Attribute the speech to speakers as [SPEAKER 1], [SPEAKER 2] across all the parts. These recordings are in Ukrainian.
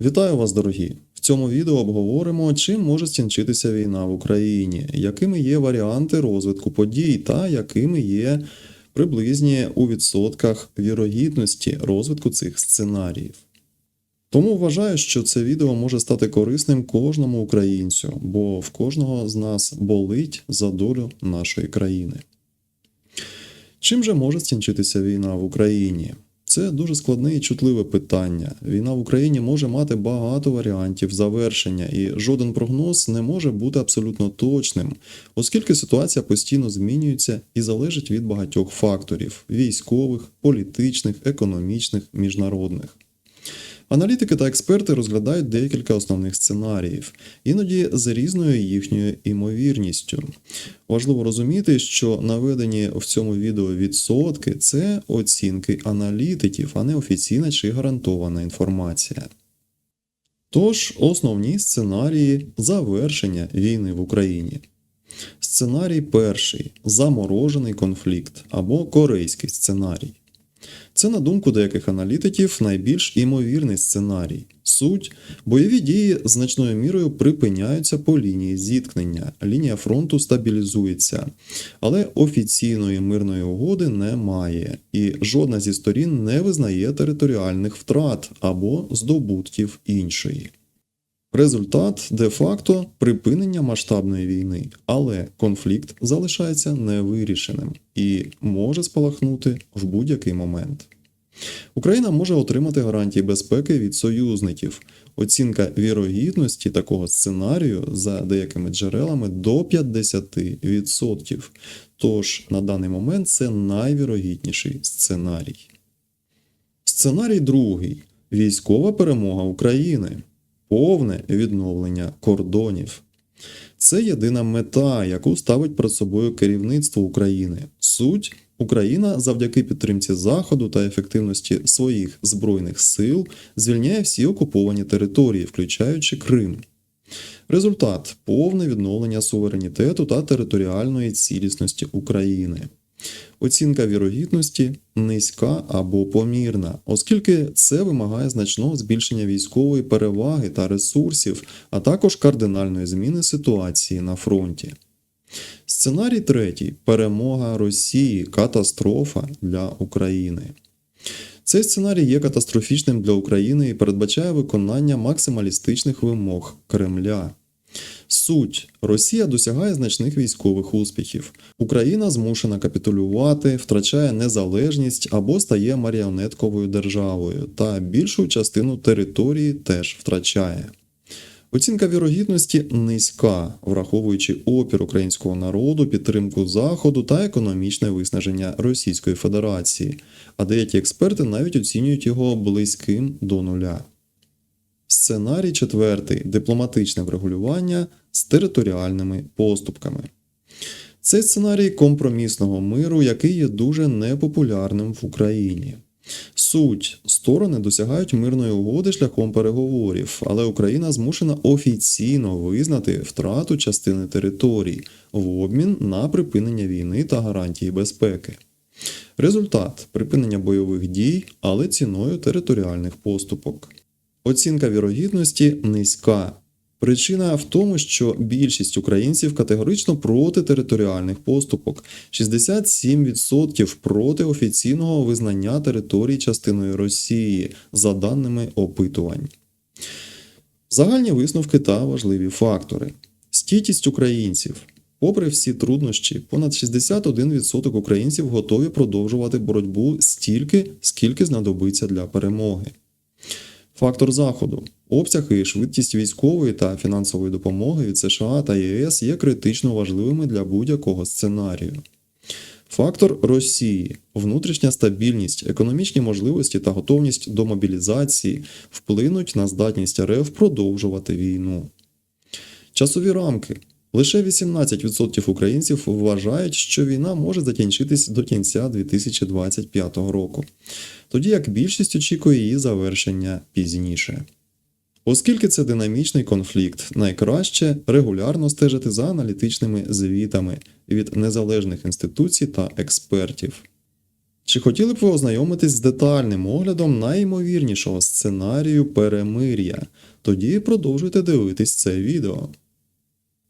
[SPEAKER 1] Вітаю вас, дорогі! В цьому відео обговоримо, чим може скінчитися війна в Україні, якими є варіанти розвитку подій та якими є приблизні у відсотках вірогідності розвитку цих сценаріїв. Тому вважаю, що це відео може стати корисним кожному українцю, бо в кожного з нас болить за долю нашої країни. Чим же може скінчитися війна в Україні? Це дуже складне і чутливе питання. Війна в Україні може мати багато варіантів завершення, і жоден прогноз не може бути абсолютно точним, оскільки ситуація постійно змінюється і залежить від багатьох факторів: військових, політичних, економічних, міжнародних. Аналітики та експерти розглядають декілька основних сценаріїв, іноді з різною їхньою імовірністю. Важливо розуміти, що наведені в цьому відео відсотки це оцінки аналітиків, а не офіційна чи гарантована інформація. Тож, основні сценарії завершення війни в Україні. Сценарій перший заморожений конфлікт або корейський сценарій. Це, на думку деяких аналітиків, найбільш імовірний сценарій. Суть бойові дії значною мірою припиняються по лінії зіткнення, лінія фронту стабілізується, але офіційної мирної угоди немає, і жодна зі сторін не визнає територіальних втрат або здобутків іншої. Результат де-факто припинення масштабної війни, але конфлікт залишається невирішеним і може спалахнути в будь-який момент. Україна може отримати гарантії безпеки від союзників. Оцінка вірогідності такого сценарію за деякими джерелами до 50%. Тож на даний момент це найвірогідніший сценарій. Сценарій другий військова перемога України повне відновлення кордонів. Це єдина мета, яку ставить перед собою керівництво України. Суть Україна завдяки підтримці Заходу та ефективності своїх збройних сил звільняє всі окуповані території, включаючи Крим. Результат повне відновлення суверенітету та територіальної цілісності України. Оцінка вірогідності низька або помірна, оскільки це вимагає значного збільшення військової переваги та ресурсів, а також кардинальної зміни ситуації на фронті. Сценарій третій перемога Росії, катастрофа для України. Цей сценарій є катастрофічним для України і передбачає виконання максималістичних вимог Кремля. Суть Росія досягає значних військових успіхів. Україна змушена капітулювати, втрачає незалежність або стає маріонетковою державою, та більшу частину території теж втрачає. Оцінка вірогідності низька, враховуючи опір українського народу, підтримку Заходу та економічне виснаження Російської Федерації, а деякі експерти навіть оцінюють його близьким до нуля. Сценарій четвертий дипломатичне врегулювання з територіальними поступками. Це сценарій компромісного миру, який є дуже непопулярним в Україні. Суть сторони досягають мирної угоди шляхом переговорів, але Україна змушена офіційно визнати втрату частини територій в обмін на припинення війни та гарантії безпеки. Результат припинення бойових дій, але ціною територіальних поступок. Оцінка вірогідності низька. Причина в тому, що більшість українців категорично проти територіальних поступок, 67% проти офіційного визнання територій частиною Росії, за даними опитувань. Загальні висновки та важливі фактори. Стійкість українців. Попри всі труднощі, понад 61% українців готові продовжувати боротьбу стільки, скільки знадобиться для перемоги. Фактор заходу. Обсяг і швидкість військової та фінансової допомоги від США та ЄС є критично важливими для будь-якого сценарію. Фактор Росії, внутрішня стабільність, економічні можливості та готовність до мобілізації вплинуть на здатність РФ продовжувати війну. Часові рамки. Лише 18% українців вважають, що війна може закінчитись до кінця 2025 року, тоді як більшість очікує її завершення пізніше. Оскільки це динамічний конфлікт, найкраще регулярно стежити за аналітичними звітами від незалежних інституцій та експертів. Чи хотіли б ви ознайомитись з детальним оглядом найімовірнішого сценарію перемир'я? Тоді продовжуйте дивитись це відео.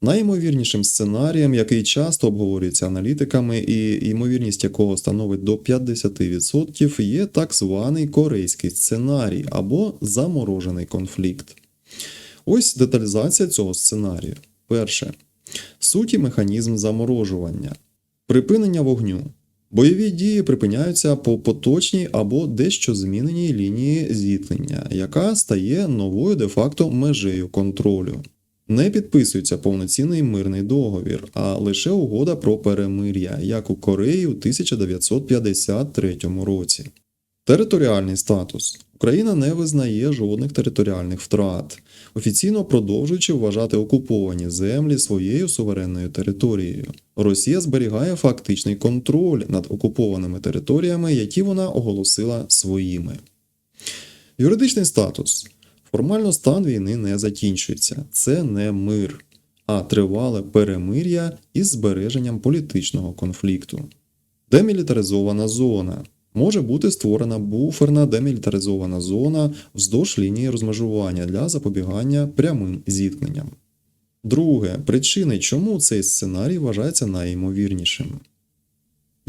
[SPEAKER 1] Найімовірнішим сценарієм, який часто обговорюється аналітиками і ймовірність якого становить до 50%, є так званий корейський сценарій або заморожений конфлікт. Ось деталізація цього сценарію. Перше. Суть і механізм заморожування. Припинення вогню. Бойові дії припиняються по поточній або дещо зміненій лінії зіткнення, яка стає новою де-факто межею контролю. Не підписується повноцінний мирний договір, а лише угода про перемир'я, як у Кореї у 1953 році. Територіальний статус. Україна не визнає жодних територіальних втрат, офіційно продовжуючи вважати окуповані землі своєю суверенною територією. Росія зберігає фактичний контроль над окупованими територіями, які вона оголосила своїми. Юридичний статус. Формально стан війни не закінчується. Це не мир, а тривале перемир'я із збереженням політичного конфлікту. Демілітаризована зона. Може бути створена буферна демілітаризована зона вздовж лінії розмежування для запобігання прямим зіткненням. Друге, причини, чому цей сценарій вважається найімовірнішим.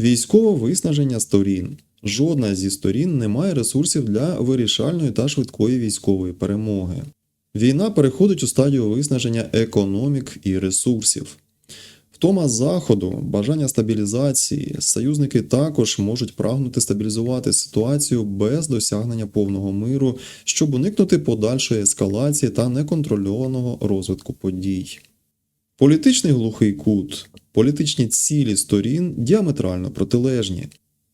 [SPEAKER 1] Військове виснаження сторін. Жодна зі сторін не має ресурсів для вирішальної та швидкої військової перемоги. Війна переходить у стадію виснаження економік і ресурсів. Втома заходу, бажання стабілізації, союзники також можуть прагнути стабілізувати ситуацію без досягнення повного миру, щоб уникнути подальшої ескалації та неконтрольованого розвитку подій. Політичний глухий кут, політичні цілі сторін діаметрально протилежні.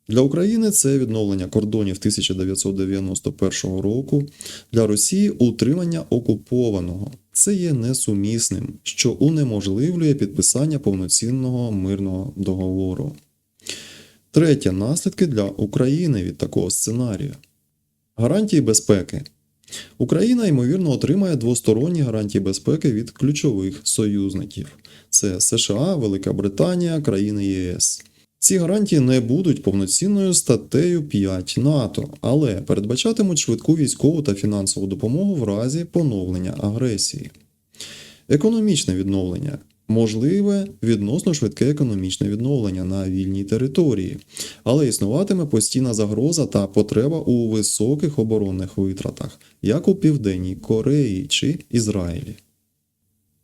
[SPEAKER 1] Для України це відновлення кордонів 1991 року, для Росії утримання окупованого. Це є несумісним, що унеможливлює підписання повноцінного мирного договору. Третє наслідки для України від такого сценарію. Гарантії безпеки. Україна, ймовірно, отримає двосторонні гарантії безпеки від ключових союзників: це США, Велика Британія, країни ЄС. Ці гарантії не будуть повноцінною статтею 5 НАТО, але передбачатимуть швидку військову та фінансову допомогу в разі поновлення агресії. Економічне відновлення. Можливе відносно швидке економічне відновлення на вільній території, але існуватиме постійна загроза та потреба у високих оборонних витратах, як у Південній Кореї чи Ізраїлі.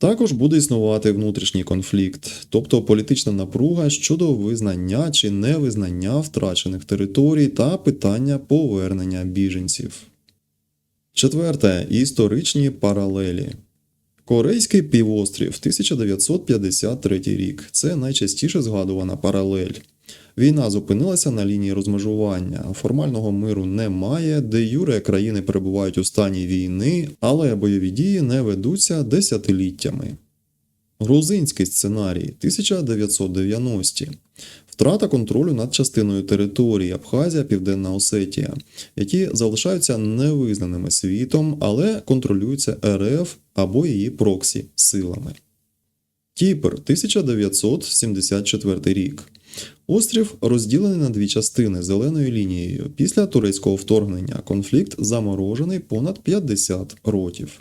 [SPEAKER 1] Також буде існувати внутрішній конфлікт, тобто політична напруга щодо визнання чи невизнання втрачених територій та питання повернення біженців. Четверте історичні паралелі. Корейський півострів 1953 рік це найчастіше згадувана паралель. Війна зупинилася на лінії розмежування. Формального миру немає, де юре країни перебувають у стані війни, але бойові дії не ведуться десятиліттями. Грузинський сценарій 1990-ті. Втрата контролю над частиною території Абхазія, Південна Осетія, які залишаються невизнаними світом, але контролюються РФ або її проксі силами. Кіпр 1974 рік. Острів розділений на дві частини зеленою лінією. Після турецького вторгнення конфлікт заморожений понад 50 років.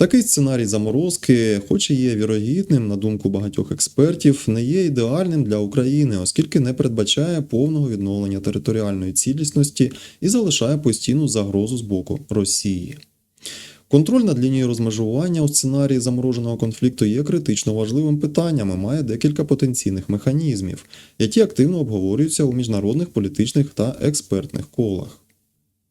[SPEAKER 1] Такий сценарій заморозки, хоч і є вірогідним, на думку багатьох експертів, не є ідеальним для України, оскільки не передбачає повного відновлення територіальної цілісності і залишає постійну загрозу з боку Росії. Контроль над лінією розмежування у сценарії замороженого конфлікту є критично важливим питанням і має декілька потенційних механізмів, які активно обговорюються у міжнародних політичних та експертних колах.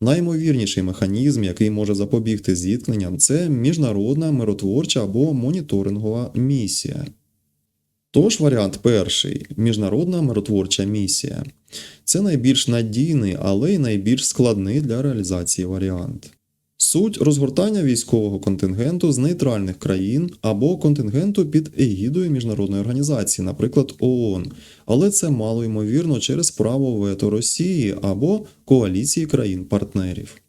[SPEAKER 1] Найімовірніший механізм, який може запобігти зіткненням, це міжнародна миротворча або моніторингова місія. Тож варіант перший міжнародна миротворча місія. Це найбільш надійний, але й найбільш складний для реалізації варіант. Суть розгортання військового контингенту з нейтральних країн або контингенту під егідою міжнародної організації, наприклад, ООН, але це мало ймовірно через право вето Росії або коаліції країн-партнерів.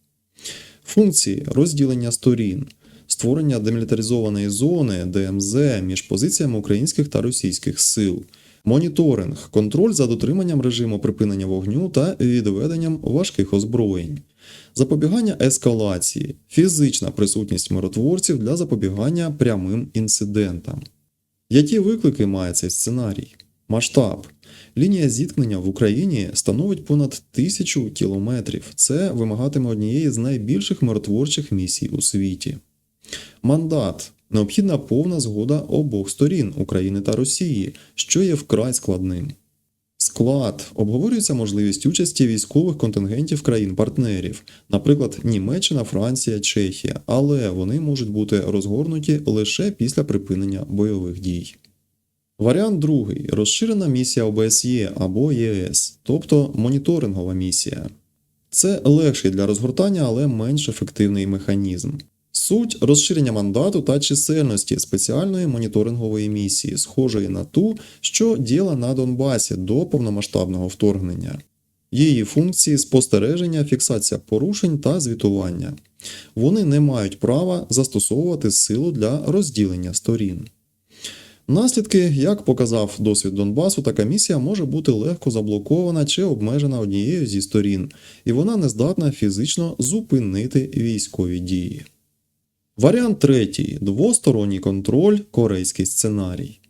[SPEAKER 1] Функції розділення сторін, створення демілітаризованої зони ДМЗ між позиціями українських та російських сил, моніторинг, контроль за дотриманням режиму припинення вогню та відведенням важких озброєнь, запобігання ескалації, фізична присутність миротворців для запобігання прямим інцидентам. Які виклики має цей сценарій? Масштаб. Лінія зіткнення в Україні становить понад тисячу кілометрів. Це вимагатиме однієї з найбільших миротворчих місій у світі. Мандат необхідна повна згода обох сторін України та Росії, що є вкрай складним. Склад обговорюється можливість участі військових контингентів країн-партнерів, наприклад, Німеччина, Франція, Чехія, але вони можуть бути розгорнуті лише після припинення бойових дій. Варіант другий розширена місія ОБСЄ або ЄС, тобто моніторингова місія. Це легший для розгортання, але менш ефективний механізм. Суть розширення мандату та чисельності спеціальної моніторингової місії, схожої на ту, що діяла на Донбасі до повномасштабного вторгнення. Її функції спостереження, фіксація порушень та звітування. Вони не мають права застосовувати силу для розділення сторін. Наслідки, як показав досвід Донбасу, така місія може бути легко заблокована чи обмежена однією зі сторін, і вона не здатна фізично зупинити військові дії. Варіант третій двосторонній контроль, корейський сценарій.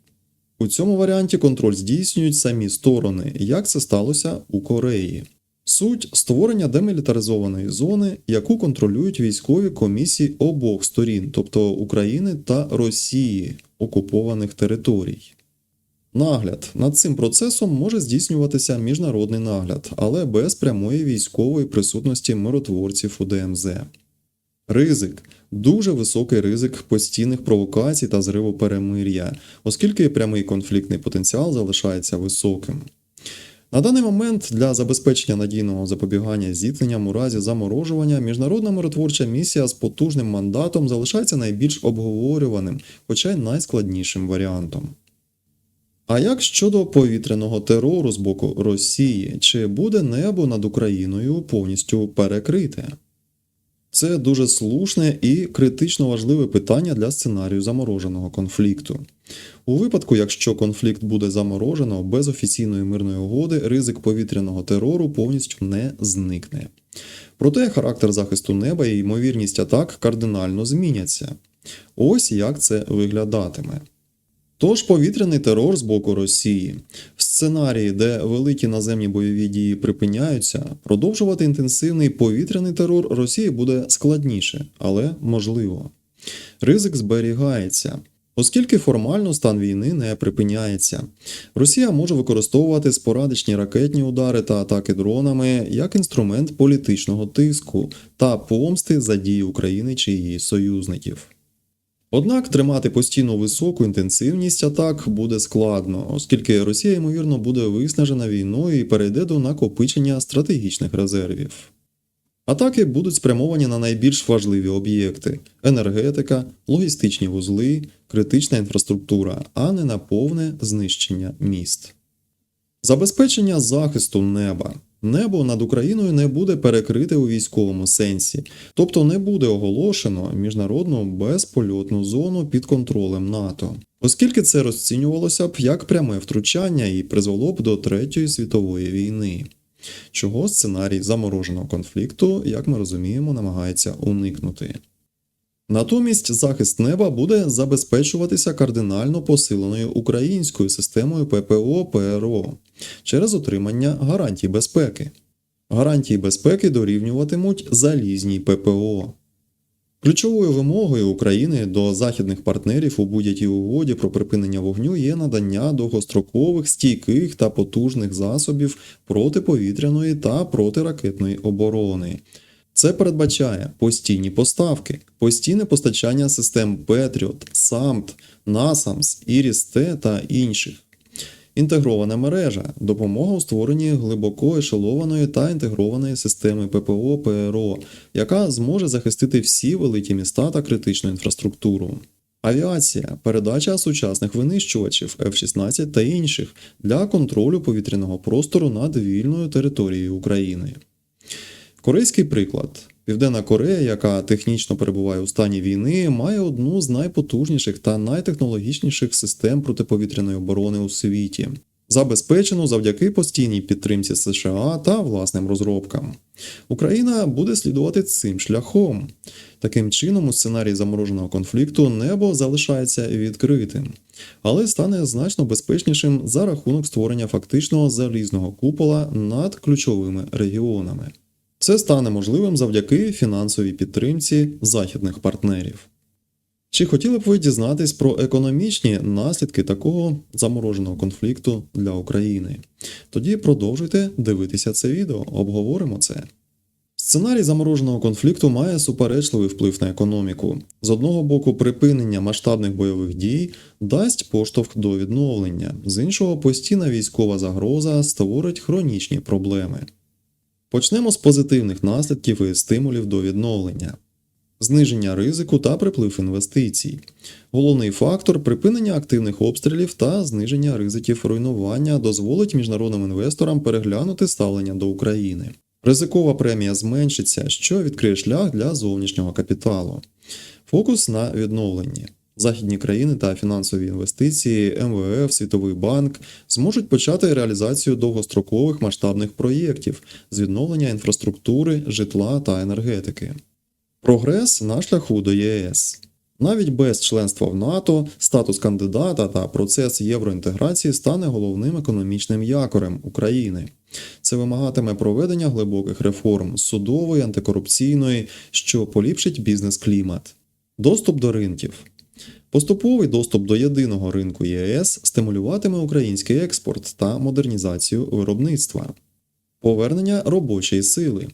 [SPEAKER 1] У цьому варіанті контроль здійснюють самі сторони, як це сталося у Кореї. Суть створення демілітаризованої зони, яку контролюють військові комісії обох сторін, тобто України та Росії, окупованих територій. Нагляд над цим процесом може здійснюватися міжнародний нагляд, але без прямої військової присутності миротворців у ДМЗ. Ризик дуже високий ризик постійних провокацій та зриву перемир'я, оскільки прямий конфліктний потенціал залишається високим. На даний момент для забезпечення надійного запобігання зіткненням у разі заморожування міжнародна миротворча місія з потужним мандатом залишається найбільш обговорюваним, хоча й найскладнішим варіантом. А як щодо повітряного терору з боку Росії, чи буде небо над Україною повністю перекрите? Це дуже слушне і критично важливе питання для сценарію замороженого конфлікту. У випадку, якщо конфлікт буде заморожено без офіційної мирної угоди, ризик повітряного терору повністю не зникне. Проте характер захисту неба і ймовірність атак кардинально зміняться. Ось як це виглядатиме. Тож повітряний терор з боку Росії. В сценарії, де великі наземні бойові дії припиняються, продовжувати інтенсивний повітряний терор Росії буде складніше, але можливо. Ризик зберігається. Оскільки формально стан війни не припиняється, Росія може використовувати спорадичні ракетні удари та атаки дронами як інструмент політичного тиску та помсти за дії України чи її союзників. Однак тримати постійно високу інтенсивність атак буде складно, оскільки Росія, ймовірно, буде виснажена війною і перейде до накопичення стратегічних резервів. Атаки будуть спрямовані на найбільш важливі об'єкти енергетика, логістичні вузли, критична інфраструктура, а не на повне знищення міст. Забезпечення захисту неба. Небо над Україною не буде перекрите у військовому сенсі, тобто не буде оголошено міжнародну безпольотну зону під контролем НАТО, оскільки це розцінювалося б як пряме втручання і призвело б до Третьої світової війни, чого сценарій замороженого конфлікту, як ми розуміємо, намагається уникнути. Натомість захист неба буде забезпечуватися кардинально посиленою українською системою ППО ПРО через отримання гарантій безпеки. Гарантії безпеки дорівнюватимуть залізній ППО. Ключовою вимогою України до західних партнерів у будь-якій угоді про припинення вогню є надання довгострокових, стійких та потужних засобів протиповітряної та протиракетної оборони. Це передбачає постійні поставки, постійне постачання систем Patriot, SAMT, NASAMS, IRIS-T та інших. Інтегрована мережа допомога у створенні глибоко ешелованої та інтегрованої системи ППО ПРО, яка зможе захистити всі великі міста та критичну інфраструктуру. Авіація, передача сучасних винищувачів F-16 та інших для контролю повітряного простору над вільною територією України. Корейський приклад. Південна Корея, яка технічно перебуває у стані війни, має одну з найпотужніших та найтехнологічніших систем протиповітряної оборони у світі. забезпечену завдяки постійній підтримці США та власним розробкам. Україна буде слідувати цим шляхом. Таким чином, у сценарії замороженого конфлікту небо залишається відкритим, але стане значно безпечнішим за рахунок створення фактичного залізного купола над ключовими регіонами. Це стане можливим завдяки фінансовій підтримці західних партнерів. Чи хотіли б ви дізнатись про економічні наслідки такого замороженого конфлікту для України? Тоді продовжуйте дивитися це відео, обговоримо це. Сценарій замороженого конфлікту має суперечливий вплив на економіку. З одного боку, припинення масштабних бойових дій дасть поштовх до відновлення, з іншого, постійна військова загроза створить хронічні проблеми. Почнемо з позитивних наслідків і стимулів до відновлення. Зниження ризику та приплив інвестицій. Головний фактор припинення активних обстрілів та зниження ризиків руйнування дозволить міжнародним інвесторам переглянути ставлення до України. Ризикова премія зменшиться, що відкриє шлях для зовнішнього капіталу. Фокус на відновленні. Західні країни та фінансові інвестиції, МВФ, Світовий банк зможуть почати реалізацію довгострокових масштабних проєктів з відновлення інфраструктури, житла та енергетики. Прогрес на шляху до ЄС. Навіть без членства в НАТО, статус кандидата та процес євроінтеграції стане головним економічним якорем України. Це вимагатиме проведення глибоких реформ судової, антикорупційної, що поліпшить бізнес-клімат. Доступ до ринків. Поступовий доступ до єдиного ринку ЄС стимулюватиме український експорт та модернізацію виробництва. Повернення робочої сили.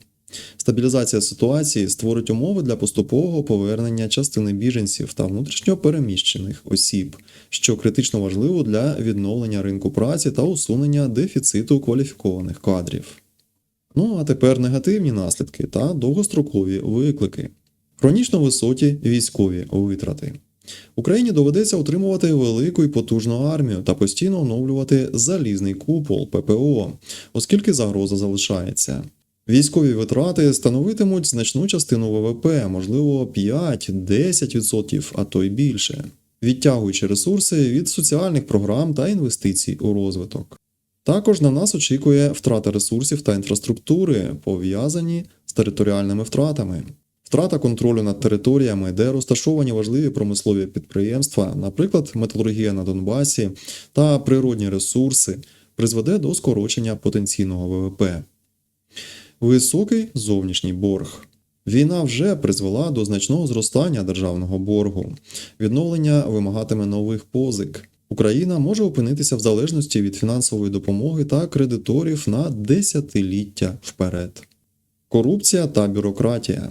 [SPEAKER 1] Стабілізація ситуації створить умови для поступового повернення частини біженців та внутрішньо переміщених осіб, що критично важливо для відновлення ринку праці та усунення дефіциту кваліфікованих кадрів. Ну а тепер негативні наслідки та довгострокові виклики. Хронічно високі військові витрати. Україні доведеться утримувати велику і потужну армію та постійно оновлювати залізний купол ППО, оскільки загроза залишається. Військові витрати становитимуть значну частину ВВП, можливо 5-10%, а то й більше, відтягуючи ресурси від соціальних програм та інвестицій у розвиток. Також на нас очікує втрата ресурсів та інфраструктури, пов'язані з територіальними втратами. Втрата контролю над територіями, де розташовані важливі промислові підприємства, наприклад, металургія на Донбасі та природні ресурси, призведе до скорочення потенційного ВВП. Високий зовнішній борг. Війна вже призвела до значного зростання державного боргу. Відновлення вимагатиме нових позик. Україна може опинитися в залежності від фінансової допомоги та кредиторів на десятиліття вперед. Корупція та бюрократія.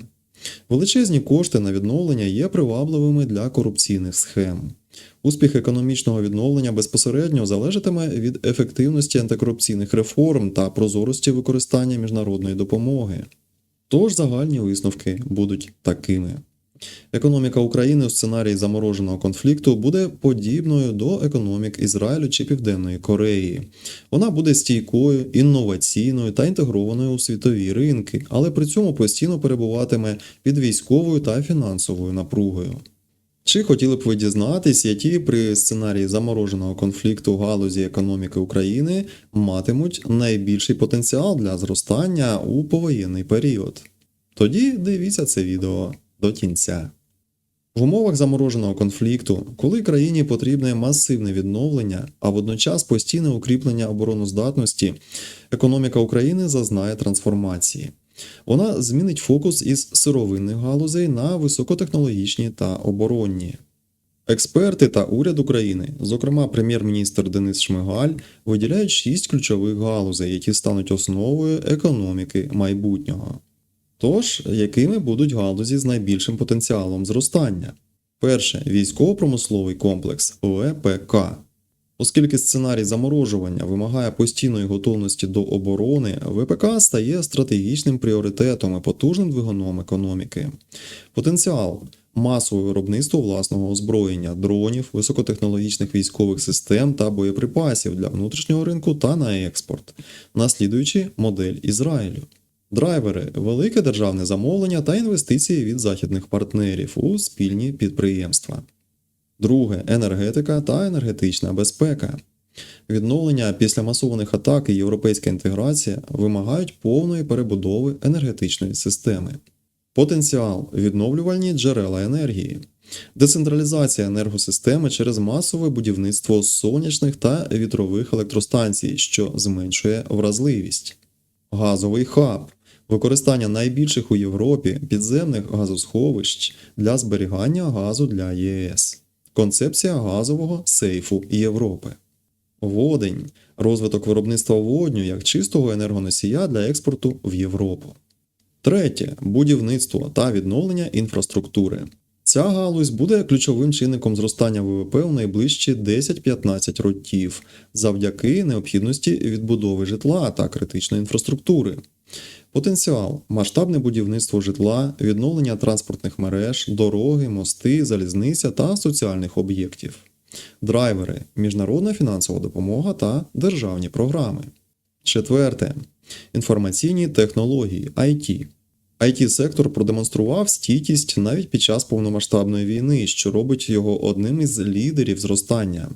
[SPEAKER 1] Величезні кошти на відновлення є привабливими для корупційних схем. Успіх економічного відновлення безпосередньо залежатиме від ефективності антикорупційних реформ та прозорості використання міжнародної допомоги. Тож загальні висновки будуть такими. Економіка України у сценарії замороженого конфлікту буде подібною до економік Ізраїлю чи Південної Кореї. Вона буде стійкою, інноваційною та інтегрованою у світові ринки, але при цьому постійно перебуватиме під військовою та фінансовою напругою. Чи хотіли б ви дізнатись, які при сценарії замороженого конфлікту галузі економіки України матимуть найбільший потенціал для зростання у повоєнний період? Тоді дивіться це відео до кінця. В умовах замороженого конфлікту, коли країні потрібне масивне відновлення, а водночас постійне укріплення обороноздатності, економіка України зазнає трансформації. Вона змінить фокус із сировинних галузей на високотехнологічні та оборонні. Експерти та уряд України, зокрема прем'єр-міністр Денис Шмигаль, виділяють шість ключових галузей, які стануть основою економіки майбутнього. Тож, якими будуть галузі з найбільшим потенціалом зростання? Перше військово-промисловий комплекс ВПК. Оскільки сценарій заморожування вимагає постійної готовності до оборони, ВПК стає стратегічним пріоритетом і потужним двигуном економіки. Потенціал масове виробництво власного озброєння, дронів, високотехнологічних військових систем та боєприпасів для внутрішнього ринку та на експорт, наслідуючи модель Ізраїлю. Драйвери велике державне замовлення та інвестиції від західних партнерів у спільні підприємства. Друге енергетика та енергетична безпека. Відновлення після масованих атак і європейська інтеграція вимагають повної перебудови енергетичної системи. Потенціал відновлювальні джерела енергії. Децентралізація енергосистеми через масове будівництво сонячних та вітрових електростанцій, що зменшує вразливість. Газовий хаб використання найбільших у Європі підземних газосховищ для зберігання газу для ЄС. Концепція газового сейфу Європи. Водень розвиток виробництва водню як чистого енергоносія для експорту в Європу. Третє будівництво та відновлення інфраструктури. Ця галузь буде ключовим чинником зростання ВВП у найближчі 10-15 років завдяки необхідності відбудови житла та критичної інфраструктури. Потенціал масштабне будівництво житла, відновлення транспортних мереж, дороги, мости, залізниця та соціальних об'єктів. Драйвери, міжнародна фінансова допомога та державні програми. Четверте. Інформаційні технології IT. IT-сектор продемонстрував стійкість навіть під час повномасштабної війни, що робить його одним із лідерів зростання.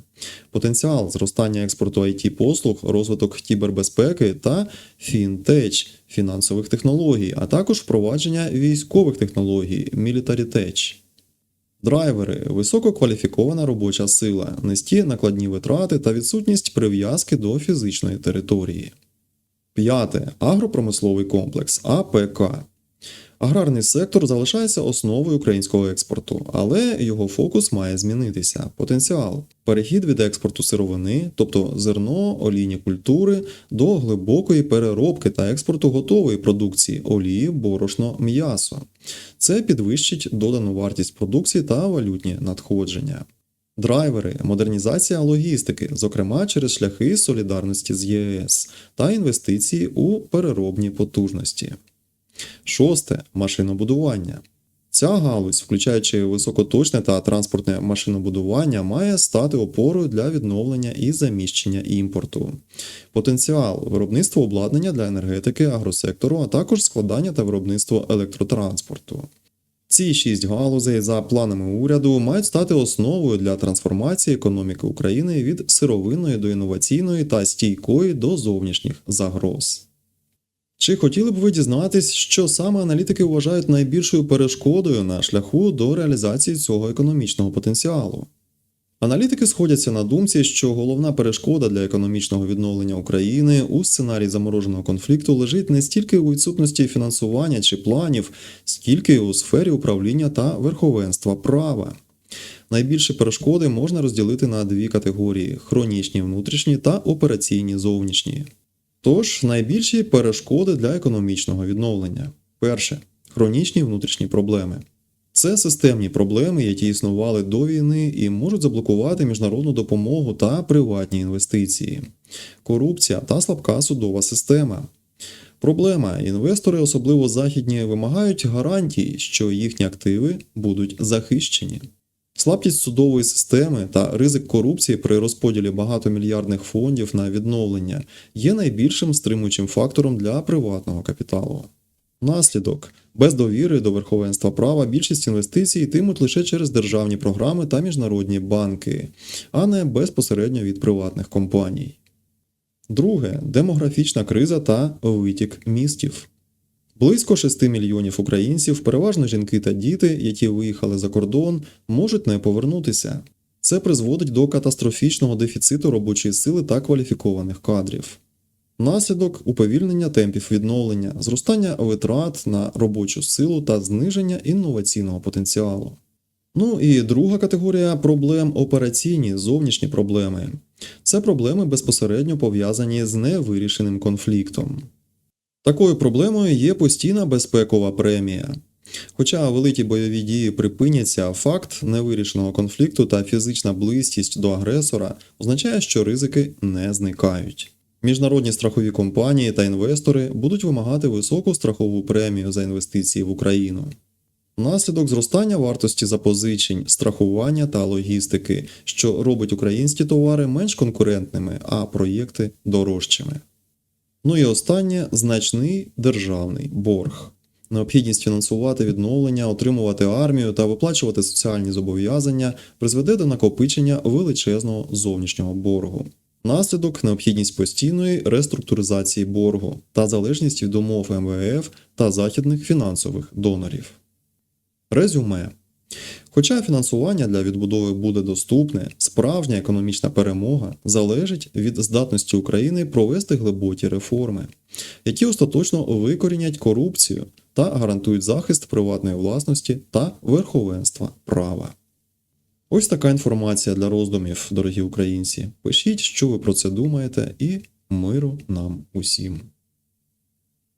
[SPEAKER 1] Потенціал зростання експорту IT-послуг, розвиток кібербезпеки та фінтеч фінансових технологій, а також впровадження військових технологій Tech. Драйвери висококваліфікована робоча сила, низькі накладні витрати та відсутність прив'язки до фізичної території. П'яте. Агропромисловий комплекс АПК. Аграрний сектор залишається основою українського експорту, але його фокус має змінитися. Потенціал перехід від експорту сировини, тобто зерно, олійні культури, до глибокої переробки та експорту готової продукції олії, борошно, м'ясо. Це підвищить додану вартість продукції та валютні надходження. Драйвери, модернізація логістики, зокрема через шляхи солідарності з ЄС та інвестиції у переробні потужності. Шосте машинобудування. Ця галузь, включаючи високоточне та транспортне машинобудування, має стати опорою для відновлення і заміщення імпорту. Потенціал виробництво обладнання для енергетики, агросектору, а також складання та виробництво електротранспорту. Ці шість галузей за планами уряду мають стати основою для трансформації економіки України від сировинної до інноваційної та стійкої до зовнішніх загроз. Чи хотіли б ви дізнатись, що саме аналітики вважають найбільшою перешкодою на шляху до реалізації цього економічного потенціалу? Аналітики сходяться на думці, що головна перешкода для економічного відновлення України у сценарії замороженого конфлікту лежить не стільки у відсутності фінансування чи планів, скільки у сфері управління та верховенства права. Найбільші перешкоди можна розділити на дві категорії: хронічні внутрішні та операційні зовнішні. Тож найбільші перешкоди для економічного відновлення. Перше хронічні внутрішні проблеми. Це системні проблеми, які існували до війни і можуть заблокувати міжнародну допомогу та приватні інвестиції, корупція та слабка судова система. Проблема інвестори, особливо західні, вимагають гарантій, що їхні активи будуть захищені. Слабкість судової системи та ризик корупції при розподілі багатомільярдних фондів на відновлення є найбільшим стримуючим фактором для приватного капіталу. Наслідок без довіри до верховенства права більшість інвестицій йтимуть лише через державні програми та міжнародні банки, а не безпосередньо від приватних компаній. Друге демографічна криза та витік містів. Близько 6 мільйонів українців, переважно жінки та діти, які виїхали за кордон, можуть не повернутися. Це призводить до катастрофічного дефіциту робочої сили та кваліфікованих кадрів. Наслідок уповільнення темпів відновлення, зростання витрат на робочу силу та зниження інноваційного потенціалу. Ну і друга категорія проблем операційні зовнішні проблеми. Це проблеми безпосередньо пов'язані з невирішеним конфліктом. Такою проблемою є постійна безпекова премія. Хоча великі бойові дії припиняться, факт невирішеного конфлікту та фізична близькість до агресора означає, що ризики не зникають. Міжнародні страхові компанії та інвестори будуть вимагати високу страхову премію за інвестиції в Україну. Наслідок зростання вартості запозичень, страхування та логістики, що робить українські товари менш конкурентними, а проєкти дорожчими. Ну і останнє значний державний борг. Необхідність фінансувати відновлення, отримувати армію та виплачувати соціальні зобов'язання призведе до накопичення величезного зовнішнього боргу. Наслідок необхідність постійної реструктуризації боргу та залежність від умов МВФ та західних фінансових донорів. Резюме. Хоча фінансування для відбудови буде доступне, справжня економічна перемога залежить від здатності України провести глибокі реформи, які остаточно викорінять корупцію та гарантують захист приватної власності та верховенства права. Ось така інформація для роздумів, дорогі українці. Пишіть, що ви про це думаєте, і миру нам усім.